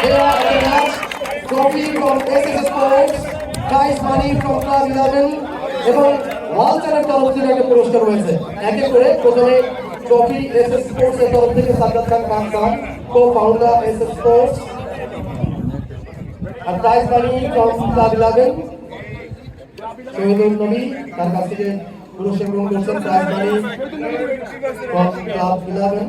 Here are the match trophy from SSS Sports, prize money from Club 11 এবং ওয়ালচারের তরফ থেকে একটা পুরস্কার রয়েছে একে করে প্রথমে ট্রফি এসএস স্পোর্টস এর তরফ থেকে সাদ্দাত খান পানসান co-founder SS sports R prize money from club eleven Shahidul Nabi তার কাছ থেকে পুরস্কার গ্রহণ করছেন prize money from club eleven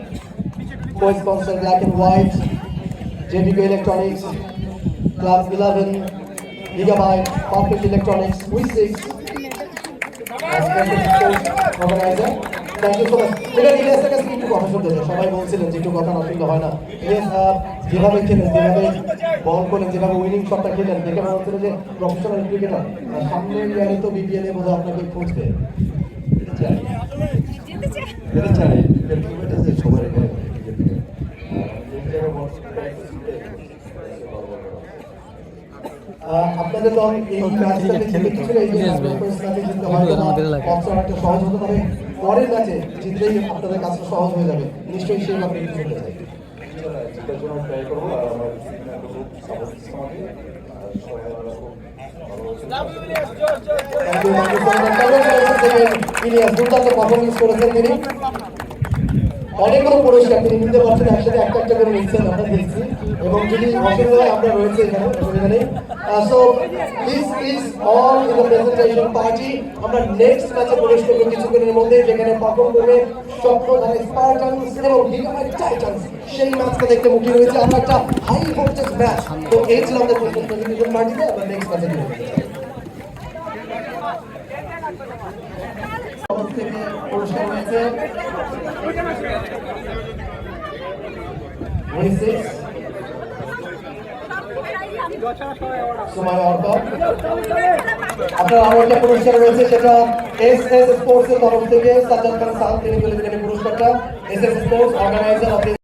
co-sponsor Black and White, JPK Electronics, Class 11, Gigabyte, Perfect Electronics, We6, as special sports organizer. Thank you so much. এটা ইলিয়াসের কাছে একটু কথা শুনতে চাই। সবাই বলছিলেন যে একটু কথা না শুনলে হয় না। ইলিয়াস যেভাবে খেলেন যেভাবে বল করলেন যেভাবে উইনিং শটটা খেলেন দেখে মনে হচ্ছিল যে প্রফেশনাল ক্রিকেটার সামনে ইয়ারে তো বিপিএল এ বোধহয় আপনাকে খুঁজবে। এটা চাই। এটা ক্রিকেট সবার এখানে আহ, আপনাদের দল এই ম্যাচটাতে জিতে কিছুটা এগিয়ে থাকবে ফার্স্ট ম্যাচে জিততে হয়তো বা অপশন একটা সহজ হতে পারে পরের ম্যাচে জিতলেই আপনাদের কাছে সহজ হয়ে যাবে। নিশ্চয়ই সেই আপনি কিছু চাই। যেটার জন্য ট্রাই করব আর আমার খুব সাপোর্ট ভালো ইলিয়াস দুর্দান্ত পারফরমেন্স করেছেন তিনি। অনেকগুলো পুরস্কার তিনি নিতে পারছেন একসাথে একটা একটা করে নিচ্ছেন আমরা দেখছি এবং যদি অসুবিধা হয় আমরা রয়েছে এখানে so this is all in the presentation party আমরা নেক্সট ম্যাচে প্রবেশ করব মধ্যে, যেখানে পারফর্ম করবে স্পার্টানস এবং সেই ম্যাচটা দেখতে মুখী রয়েছে আমরা একটা হাই ভোল্টেজ ম্যাচ তো এই ছিল আমাদের আমরা নেক্সট ম্যাচে চলে যেতে চাই তরফ থেকে পুরস্কার রয়েছে Twenty-six. সময় অর্থ আপনার আরও একটা পুরস্কার রয়েছে সেটা এস এস স্পোর্টস এর তরফ থেকে সাজ্জাদ খান সাহেব তিনি বলে পুরস্কারটা এস এস স্পোর্টস অর্গানাইজার